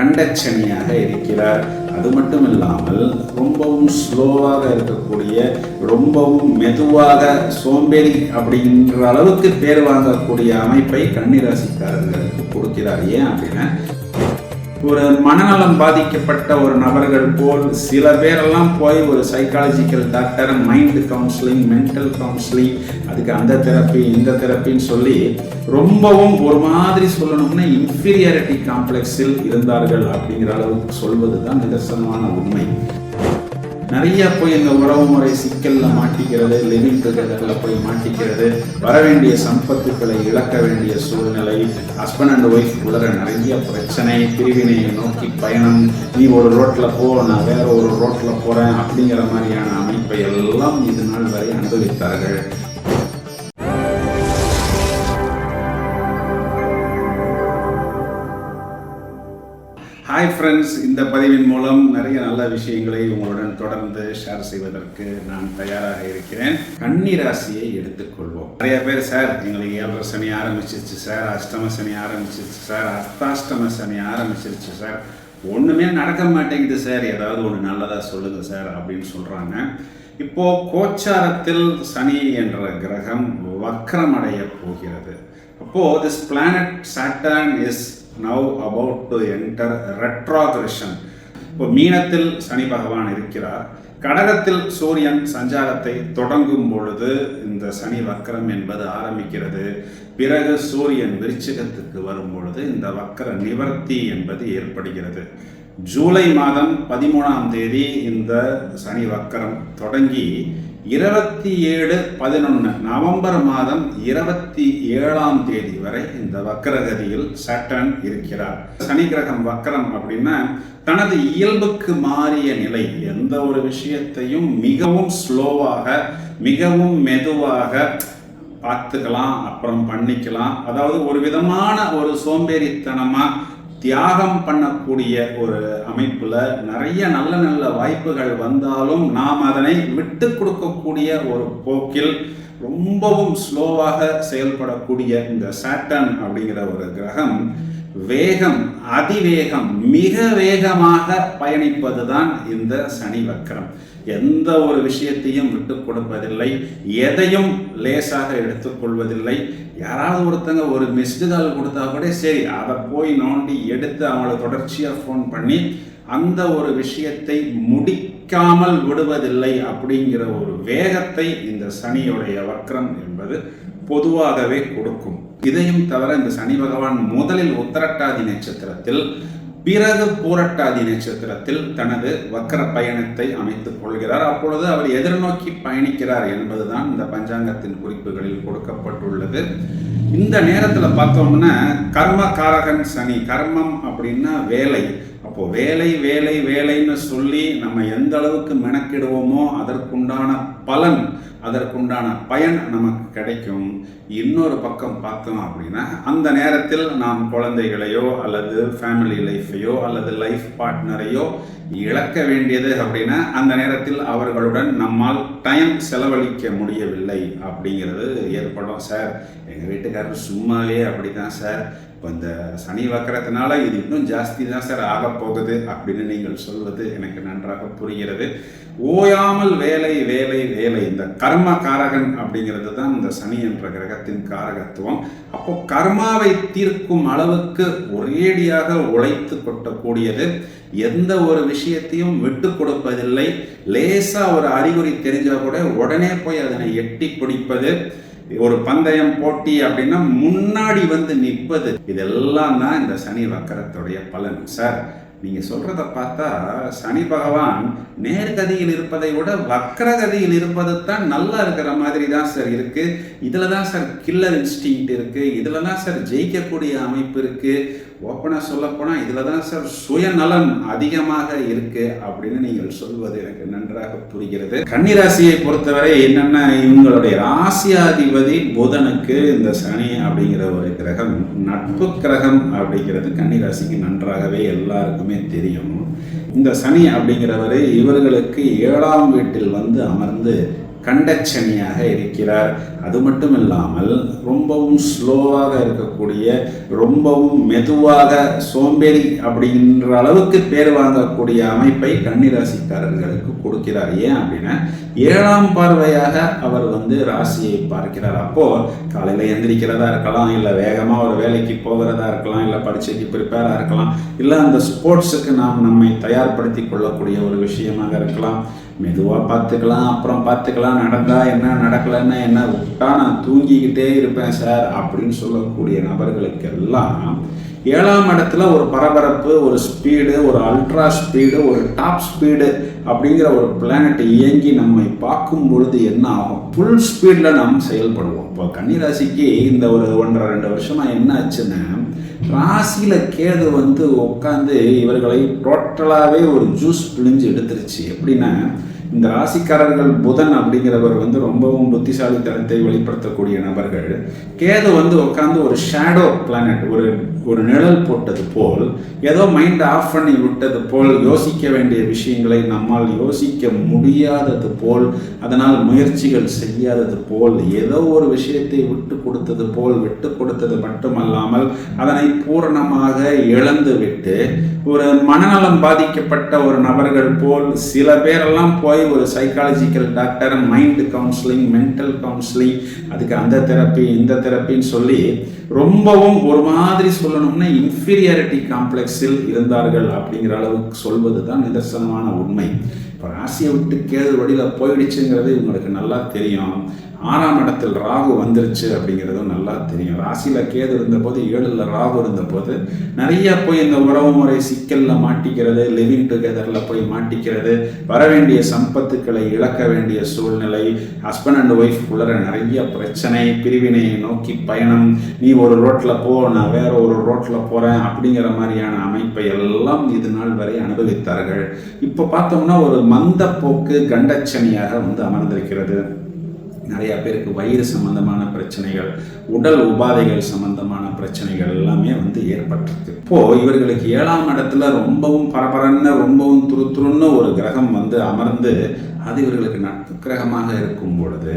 கண்டச்சனியாக இருக்கிறார். அது மட்டும் இல்லாமல் ரொம்பவும் ஸ்லோவாக இருக்கக்கூடிய ரொம்பவும் மெதுவாக சோம்பேறி அப்படின்ற அளவுக்கு பேர் வாங்கக்கூடிய அமைப்பை கன்னிராசிக்காரர்களுக்கு கொடுக்கிறார். ஏன் அப்படின்னா ஒரு மனநலம் பாதிக்கப்பட்ட ஒரு நபர்கள் போல் சில பேரெல்லாம் போய் ஒரு psychological doctor mind counselling mental counselling அதுக்கு அந்த தெரப்பி இந்த தெரப்பின்னு சொல்லி ரொம்பவும் ஒரு மாதிரி சொல்லணும்னா இன்ஃபீரியாரிட்டி காம்ப்ளெக்ஸில் இருந்தார்கள் அப்படிங்கிற அளவுக்கு சொல்வது தான் நிதர்சனமான உண்மை. நிறைய போய் இந்த உறவு முறை சிக்கல்ல மாட்டிக்கிறது லிவிங் டுகெதர்ல போய் மாட்டிக்கிறது வர வேண்டிய சம்பத்துக்களை இழக்க வேண்டிய சூழ்நிலை ஹஸ்பண்ட் அண்ட் ஒய்ஃப் உலர நிறைய பிரச்சனை பிரிவினையை நோக்கி பயணம். நீ ஒரு ரோட்ல போ நான் வேற ஒரு ரோட்ல போறேன் அப்படிங்கிற மாதிரியான அமைப்பை எல்லாம் இது நாள் வரை அனுபவித்தார்கள். ஹாய் ஃப்ரெண்ட்ஸ் இந்த பதிவின் மூலம் நிறைய நல்ல விஷயங்களை உங்களுடன் தொடர்ந்து ஷேர் செய்வதற்கு நான் தயாராக இருக்கிறேன். கன்னி ராசியை எடுத்துக்கொள்வோம். நிறைய பேர் சார் எங்களுக்கு ஏழரை சனி ஆரம்பிச்சிருச்சு சார் அஷ்டம சனி ஆரம்பிச்சிருச்சு சார் அர்த்தாஷ்டம சனி ஆரம்பிச்சிருச்சு சார் ஒன்றுமே நடக்க மாட்டேங்குது சார் ஏதாவது ஒன்று நல்லதாக சொல்லுங்கள் சார் அப்படின்னு சொல்கிறாங்க இப்போ கோச்சாரத்தில் சனி என்ற கிரகம் வக்கரமடைய போகிறது. அப்போது this planet Saturn is now about to enter retrogression இப்போ மீனத்தில் சனி பகவான் இருக்கிறார். கடகத்தில் சூரியன் சஞ்சாரத்தை தொடங்கும் பொழுது இந்த சனி வக்கரம் என்பது ஆரம்பிக்கிறது. பிறகு சூரியன் விருச்சிகத்துக்கு வரும் பொழுது இந்த வக்கர நிவர்த்தி என்பது ஏற்படுகிறது. ஜூலை மாதம் பதிமூணாம் தேதி இந்த சனி வக்கரம் தொடங்கி இருபத்தி ஏழு பதினொன்று நவம்பர் மாதம் இருபத்தி ஏழாம் தேதி வரை இந்த வக்கரகதியில் சட்டன் இருக்கிறார். சனி கிரகம் வக்கரம் அப்படின்னா தனது இயல்புக்கு மாறிய நிலை. எந்த ஒரு விஷயத்தையும் மிகவும் ஸ்லோவாக மிகவும் மெதுவாக பார்த்துக்கலாம் அப்புறம் பண்ணிக்கலாம். அதாவது ஒரு விதமான ஒரு சோம்பேறித்தனமாக தியாகம் பண்ணக்கூடிய ஒரு அமைப்பில் நிறைய நல்ல நல்ல வாய்ப்புகள் வந்தாலும் நாம் அதனை விட்டு கொடுக்கக்கூடிய ஒரு போக்கில் ரொம்பவும் ஸ்லோவாக செயல்படக்கூடிய இந்த சாட்டன் அப்படிங்கிற ஒரு கிரகம் வேகம் அதிவேகம் மிக வேகமாக பயணிப்பதுதான் இந்த சனி வக்கரம் எந்த ஒரு விஷயத்தையும் விட்டு கொடுப்பதில்லை எதையும் லேசாக எடுத்துக்கொள்வதில்லை யாராவது ஒருத்தங்க ஒரு மிஸ்டு கால் கொடுத்தா கூட சரி அதை போய் நோண்டி எடுத்து அவங்கள தொடர்ச்சியாக ஃபோன் பண்ணி அந்த ஒரு விஷயத்தை முடிக்காமல் விடுவதில்லை அப்படிங்கிற ஒரு வேகத்தை இந்த சனியுடைய வக்கரம் என்பது பொதுவாகவே கொடுக்கும். இதையும் தவிர இந்த சனி பகவான் முதலில் உத்தரட்டாதி நட்சத்திரத்தில் பிறகு பூரட்டாதி நட்சத்திரத்தில் தனது வக்கர பயணத்தை அமைத்துக் கொள்கிறார். அப்பொழுது அவர் எதிர்நோக்கி பயணிக்கிறார் என்பதுதான் இந்த பஞ்சாங்கத்தின் குறிப்புகளில் கொடுக்கப்பட்டுள்ளது. இந்த நேரத்தில் பார்த்தோம்னா கர்ம காரகன் சனி கர்மம் அப்படின்னா வேலை. அப்போ வேலை வேலை வேலைன்னு சொல்லி நம்ம எந்த அளவுக்கு மெனக்கிடுவோமோ அதற்குண்டான பலன் அதற்குண்டான பயன் நமக்கு கிடைக்கும். இன்னொரு பக்கம் பார்த்தோம் அப்படின்னா அந்த நேரத்தில் நாம் குழந்தைகளையோ அல்லது ஃபேமிலி லைஃப்பையோ அல்லது லைஃப் பார்ட்னரையோ இழக்க வேண்டியது அப்படின்னா அந்த நேரத்தில் அவர்களுடன் நம்மால் டைம் செலவழிக்க முடியவில்லை அப்படிங்கிறது ஏற்படும் சார் எங்கள் வீட்டுக்காரர் சும்மாவே அப்படி தான் சார் இப்போ இந்த சனி வக்கரத்தினால இது இன்னும் ஜாஸ்தி தான் சார் ஆகப்போகுது அப்படின்னு நீங்கள் சொல்வது எனக்கு நன்றாக புரிகிறது. ஓயாமல் வேலை வேலை வேலை. இந்த கர்ம காரகன் அப்படிங்கிறது தான் இந்த சனி என்ற கிரகத்தின் காரகத்துவம். அப்போ கர்மாவை தீர்க்கும் அளவுக்கு ஒரேடியாக உழைத்து கொட்டக்கூடியது. எந்த ஒரு விஷயத்தையும் விட்டு கொடுப்பதில்லை. லேசாக ஒரு அறிகுறி தெரிஞ்சால் கூட உடனே போய் அதனை எட்டி பிடிப்பது. ஒரு பந்தயம் போட்டி அப்படின்னா முன்னாடி வந்து நிற்பது. இதெல்லாம் தான் இந்த சனி வக்கரத்துடைய பலன். சார் நீங்க சொல்றத பார்த்தா சனி பகவான் நேர்கதியில் இருப்பதை விட வக்கரகதியில் இருப்பது தான் நல்லா இருக்கிற மாதிரி தான் சார் இருக்கு. இதுல தான் சார் கில்லர் இன்ஸ்டிங் இருக்கு. இதுல தான் சார் ஜெயிக்கக்கூடிய அமைப்பு இருக்கு. ஓப்பனாக சொல்லப்போனால் இதில் தான் சார் சுயநலன் அதிகமாக இருக்கு அப்படின்னு நீங்கள் சொல்வது எனக்கு நன்றாக புரிகிறது. கன்னிராசியை பொறுத்தவரை என்னென்ன இவங்களுடைய ராசியாதிபதி புதனுக்கு இந்த சனி அப்படிங்கிற ஒரு கிரகம் நட்பு கிரகம் அப்படிங்கிறது கன்னிராசிக்கு நன்றாகவே எல்லாருக்குமே தெரியும். இந்த சனி அப்படிங்கிறவர் இவர்களுக்கு ஏழாம் வீட்டில் வந்து அமர்ந்து கண்டச்சனியாக இருக்கிறார். அது மட்டும் இல்லாமல் ரொம்பவும் ஸ்லோவாக இருக்கக்கூடிய ரொம்பவும் மெதுவாக சோம்பேறி அப்படின்ற அளவுக்கு பேர் வாங்கக்கூடிய அமைப்பை கன்னிராசிக்காரர்களுக்கு கொடுக்கிறார். ஏன் அப்படின்னா ஏழாம் பார்வையாக அவர் வந்து ராசியை பார்க்கிறார். அப்போ காலையில் எந்திரிக்கிறதா இருக்கலாம் இல்லை வேகமாக ஒரு வேலைக்கு போகிறதா இருக்கலாம் இல்லை பரீட்சைக்கு ப்ரிப்பேராக இருக்கலாம் இல்லை அந்த ஸ்போர்ட்ஸுக்கு நாம் நம்மை தயார்படுத்தி கொள்ளக்கூடிய ஒரு விஷயமாக இருக்கலாம். மெதுவாக பார்த்துக்கலாம் அப்புறம் பார்த்துக்கலாம் நடந்தா என்ன நடக்கலைன்னா என்ன விட்டா நான் தூங்கிக்கிட்டே இருப்பேன் சார் அப்படின்னு சொல்லக்கூடிய நபர்களுக்கெல்லாம் ஏழாம் இடத்துல ஒரு பரபரப்பு ஒரு ஸ்பீடு ஒரு அல்ட்ரா ஸ்பீடு ஒரு டாப் ஸ்பீடு அப்படிங்கிற ஒரு பிளானட் இயங்கி நம்மை பார்க்கும் பொழுது என்ன ஆகும்? ஃபுல் ஸ்பீடில் நாம் செயல்படுவோம். இப்போ கன்னிராசிக்கு இந்த ஒரு ஒன்றரை ரெண்டு வருஷமாக என்ன ஆச்சுன்னா ராசியில் கேது வந்து உட்காந்து இவர்களை டோட்டலாகவே ஒரு ஜூஸ் பிழிஞ்சு எடுத்துருச்சு. எப்படின்னா இந்த ராசிக்காரர்கள் புதன் அப்படிங்கிறவர் வந்து ரொம்பவும் புத்திசாலித்தனத்தை வெளிப்படுத்தக்கூடிய நபர்கள். கேது வந்து உட்காந்து ஒரு ஷேடோ பிளானட் ஒரு ஒரு நிழல் போட்டது போல் ஏதோ மைண்ட் ஆஃப் பண்ணி விட்டது போல் யோசிக்க வேண்டிய விஷயங்களை நம்மால் யோசிக்க முடியாதது போல் அதனால் முயற்சிகள் செய்யாதது போல் ஏதோ ஒரு விஷயத்தை விட்டு கொடுத்தது போல் விட்டு கொடுத்தது மட்டுமல்லாமல் அதனை பூரணமாக இழந்துவிட்டு ஒரு மனநலம் பாதிக்கப்பட்ட ஒரு நபர்கள் போல் சில பேரெல்லாம் போய் ஒரு psychological doctor mind counselling mental counselling அதுக்கு அந்த தெரப்பி இந்த தெரப்பின்னு சொல்லி ரொம்பவும் ஒரு மாதிரி சொல்லணும்னா இன்ஃபீரியாரிட்டி காம்ப்ளெக்ஸில் இருந்தார்கள் அப்படிங்கிற அளவுக்கு சொல்வது தான் நிதர்சனமான உண்மை. இப்போ ராசியை விட்டு கேது வழியில் போயிடுச்சுங்கிறது உங்களுக்கு நல்லா தெரியும். ஆறாம் இடத்தில் ராகு வந்துருச்சு அப்படிங்கிறதும் நல்லா தெரியும். ராசியில் கேது இருந்தபோது ஏழில் ராகு இருந்தபோது நிறைய போய் இந்த உறவு முறை சிக்கலில் மாட்டிக்கிறது லிவிங் டுகெதரில் போய் மாட்டிக்கிறது வர வேண்டிய சம்பத்துக்களை இழக்க வேண்டிய சூழ்நிலை ஹஸ்பண்ட் அண்ட் ஒய்ஃப் உள்ளற நிறைய பிரச்சனை பிரிவினையை நோக்கி பயணம் நீ ஒரு ரோட்டில் போ நான் வேற ஒரு ரோட்டில் போகிறேன் அப்படிங்கிற மாதிரியான அமைப்பை எல்லாம் இது நாள் வரை அனுபவித்தார்கள். இப்போ பார்த்தோம்னா ஒரு மந்த போக்கு கண்டச்சனியாக வந்து அமர்ந்திருக்கிறது. நிறையா பேருக்கு வயிறு சம்பந்தமான பிரச்சனைகள் உடல் உபாதைகள் சம்பந்தமான பிரச்சனைகள் எல்லாமே வந்து ஏற்பட்டிருக்கு. இப்போ இவர்களுக்கு ஏழாம் இடத்துல ரொம்பவும் பரபரன்னு ரொம்பவும் துருத்துருன்னு ஒரு கிரகம் வந்து அமர்ந்து அது இவர்களுக்கு நட்பு கிரகமாக இருக்கும் பொழுது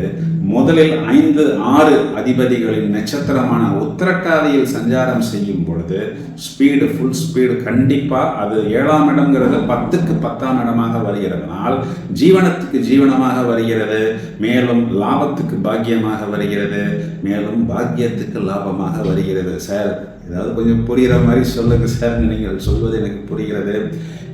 முதலில் ஐந்து ஆறு அதிபதிகளின் நட்சத்திரமான உத்திரட்டாதியில் சஞ்சாரம் செய்யும் பொழுது ஸ்பீடு ஃபுல் ஸ்பீடு கண்டிப்பாக அது ஏழாம் இடங்கிறது பத்துக்கு பத்தாம் இடமாக வருகிறதுனால் ஜீவனத்துக்கு ஜீவனமாக வருகிறது மேலும் லாபத்துக்கு பாக்கியமாக வருகிறது மேலும் பாக்கியத்துக்கு லாபமாக வருகிறது. சார் ஏதாவது கொஞ்சம் புரிகிற மாதிரி சொல்லுங்க சார். நீங்கள் சொல்வது எனக்கு புரிகிறது.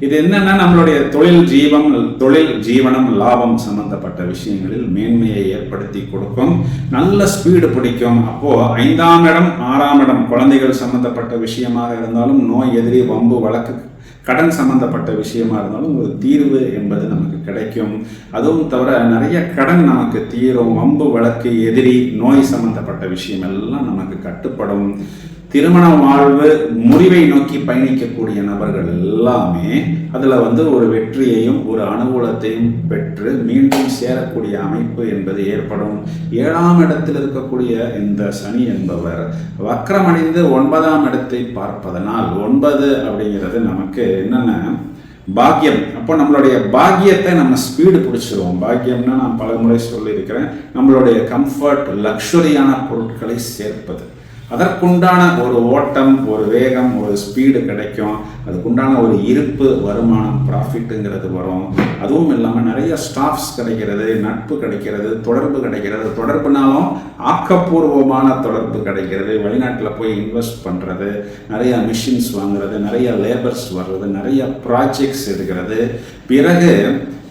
இது என்னன்னா நம்மளுடைய தொழில் ஜீவம் தொழில் ஜீவனம் லாபம் சம்பந்தப்பட்ட விஷயங்களில் மேன்மையை ஏற்படுத்தி கொடுக்கும். நல்ல ஸ்பீடு பிடிக்கும். அப்போ ஐந்தாம் இடம் ஆறாம் இடம் குழந்தைகள் சம்பந்தப்பட்ட விஷயமாக இருந்தாலும் நோய் எதிரி வம்பு வழக்கு கடன் சம்பந்தப்பட்ட விஷயமா இருந்தாலும் ஒரு தீர்வு என்பது நமக்கு கிடைக்கும். அதுவும் தவிர நிறைய கடன் நமக்கு தீரும். வம்பு வழக்கு எதிரி நோய் சம்பந்தப்பட்ட விஷயம் எல்லாம் நமக்கு கட்டுப்படும். திருமண வாழ்வு முடிவை நோக்கி பயணிக்கக்கூடிய நபர்கள் எல்லாமே அதில் வந்து ஒரு வெற்றியையும் ஒரு அனுகூலத்தையும் பெற்று மீண்டும் சேரக்கூடிய அமைப்பு என்பது ஏற்படும். ஏழாம் இடத்தில் இருக்கக்கூடிய இந்த சனி என்பவர் வக்கரமடைந்து ஒன்பதாம் இடத்தை பார்ப்பதனால் ஒன்பது அப்படிங்கிறது நமக்கு என்னென்ன? பாக்கியம். அப்போ நம்மளுடைய பாக்கியத்தை நம்ம ஸ்பீடு பிடிச்சிருவோம். பாக்கியம்னா நான் பல முறை சொல்லியிருக்கிறேன். நம்மளுடைய கம்ஃபர்ட் லக்ஸுரியான பொருட்களை சேர்ப்பது. அதற்குண்டான ஒரு ஓட்டம் ஒரு வேகம் ஒரு ஸ்பீடு கிடைக்கும். அதுக்குண்டான ஒரு இருப்பு வருமானம் ப்ராஃபிட்டுங்கிறது வரும். அதுவும் இல்லாமல் நிறைய ஸ்டாஃப்ஸ் கிடைக்கிறது நட்பு கிடைக்கிறது தொடர்பு கிடைக்கிறது. தொடர்புனாலும் ஆக்கப்பூர்வமான தொடர்பு கிடைக்கிறது. வெளிநாட்டில் போய் இன்வெஸ்ட் பண்ணுறது நிறைய மிஷின்ஸ் வாங்குறது நிறைய லேபர்ஸ் வர்றது நிறைய ப்ராஜெக்ட்ஸ் எடுக்கிறது. பிறகு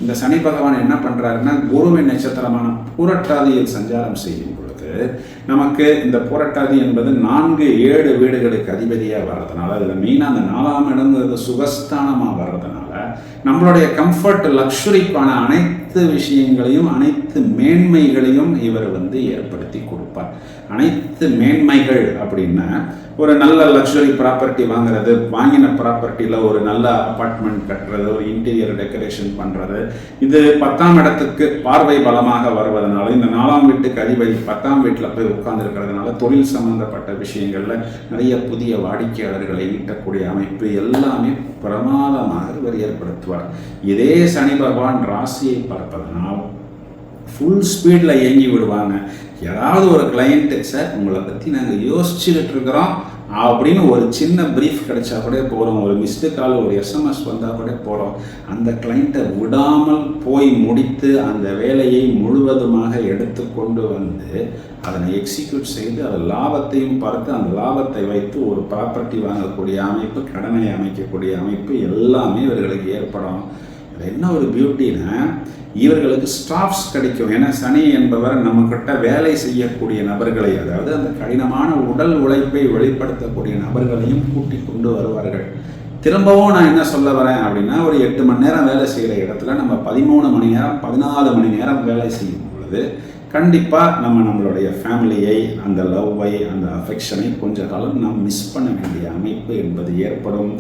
இந்த சனி பகவான் என்ன பண்ணுறாருன்னா குருவின் நட்சத்திரமான பூரட்டாதியில் சஞ்சாரம் செய்யும். நமக்கு இந்த புரட்டாதி என்பது நான்கு ஏழு வீடுகளுக்கு அதிபதியாக வர்றதுனால அதில் மெயினாக அந்த நாலாம் இடங்கிறது சுகஸ்தானமாக வர்றதுனால நம்மளுடைய கம்ஃபர்ட் லக்ஷுரிக்கான அனைத்து விஷயங்களையும் அனைத்து மேன்மைகளையும் இவர் வந்து ஏற்படுத்தி கொடுப்பார். அனைத்து மேன்மைகள் அப்படின்னா ஒரு நல்ல லக்ஸுரி ப்ராப்பர்ட்டி வாங்குறது வாங்கின ப்ராப்பர்ட்டியில் ஒரு நல்ல அப்பார்ட்மெண்ட் கட்டுறது ஒரு இன்டீரியர் டெக்கரேஷன் பண்ணுறது இது பத்தாம் இடத்துக்கு பார்வை பலமாக வருவதனால இந்த நாலாம் வீட்டுக்கு அதிபதி பத்தாம் வீட்டில் போய் உட்கார்ந்துருக்கிறதுனால தொழில் சம்பந்தப்பட்ட விஷயங்களில் நிறைய புதிய வாடிக்கையாளர்களை ஈட்டக்கூடிய அமைப்பு எல்லாமே பிரமாதமாக இவர் ஏற்படுத்துவார். இதே சனி பகவான் ராசியை பார்ப்பதனால் ஃபுல் ஸ்பீடில் இயங்கி விடுவாங்க. ஏதாவது ஒரு கிளையண்ட்டு சார் உங்களை பற்றி நாங்கள் யோசிச்சுக்கிட்டு இருக்கிறோம். அப்படின்னு ஒரு சின்ன பிரீஃப் கிடைச்சா கூட போகிறோம் ஒரு மிஸ்டு கால் ஒரு எஸ்எம்எஸ் வந்தால் கூட போகிறோம் அந்த கிளைண்ட்டை விடாமல் போய் முடித்து அந்த வேலையை முழுவதுமாக எடுத்து கொண்டு வந்து அதனை எக்ஸிக்யூட் செய்து அது லாபத்தையும் பார்த்து அந்த லாபத்தை வைத்து ஒரு ப்ராப்பர்ட்டி வாங்கக்கூடிய அமைப்பு கடனை அமைக்கக்கூடிய அமைப்பு எல்லாமே இவர்களுக்கு ஏற்படும். இது என்ன ஒரு பியூட்டின்னா இவர்களுக்கு ஸ்டாஃப்ஸ் கிடைக்கும். ஏன்னா சனி என்பவர் நம்மக்கிட்ட வேலை செய்யக்கூடிய நபர்களை அதாவது அந்த கடினமான உடல் உழைப்பை வெளிப்படுத்தக்கூடிய நபர்களையும் கூட்டி கொண்டு வருவார்கள். திரும்பவும் நான் என்ன சொல்ல வரேன் அப்படின்னா ஒரு எட்டு மணி நேரம் வேலை செய்கிற இடத்துல நம்ம பதிமூணு மணி நேரம் பதினாலு மணி நேரம் வேலை செய்யும் பொழுது கண்டிப்பாக நம்ம நம்மளுடைய ஃபேமிலியை அந்த லவ்வை அந்த அஃபெக்ஷனை கொஞ்ச காலம் நாம் மிஸ் பண்ண வேண்டிய அமைப்பு என்பது ஏற்படும்.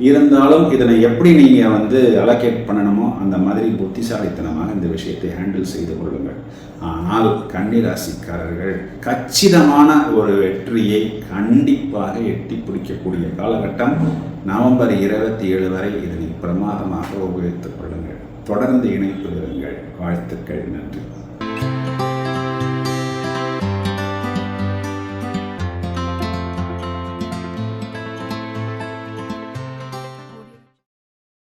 இருந்தாலும் இதனை எப்படி நீங்கள் வந்து அலோகேட் பண்ணணுமோ அந்த மாதிரி புத்திசாலித்தனமாக இந்த விஷயத்தை ஹேண்டில் செய்து கொள்ளுங்கள். ஆனால் கன்னிராசிக்காரர்கள் கச்சிதமான ஒரு வெற்றியை கண்டிப்பாக எட்டி பிடிக்கக்கூடிய காலகட்டம் நவம்பர் இருபத்தி ஏழு வரை இதனை பிரமாதமாக உபயோகித்துக் கொள்ளுங்கள். தொடர்ந்து இணைப்பில் இருங்கள். வாழ்த்துக்கள். நன்றி.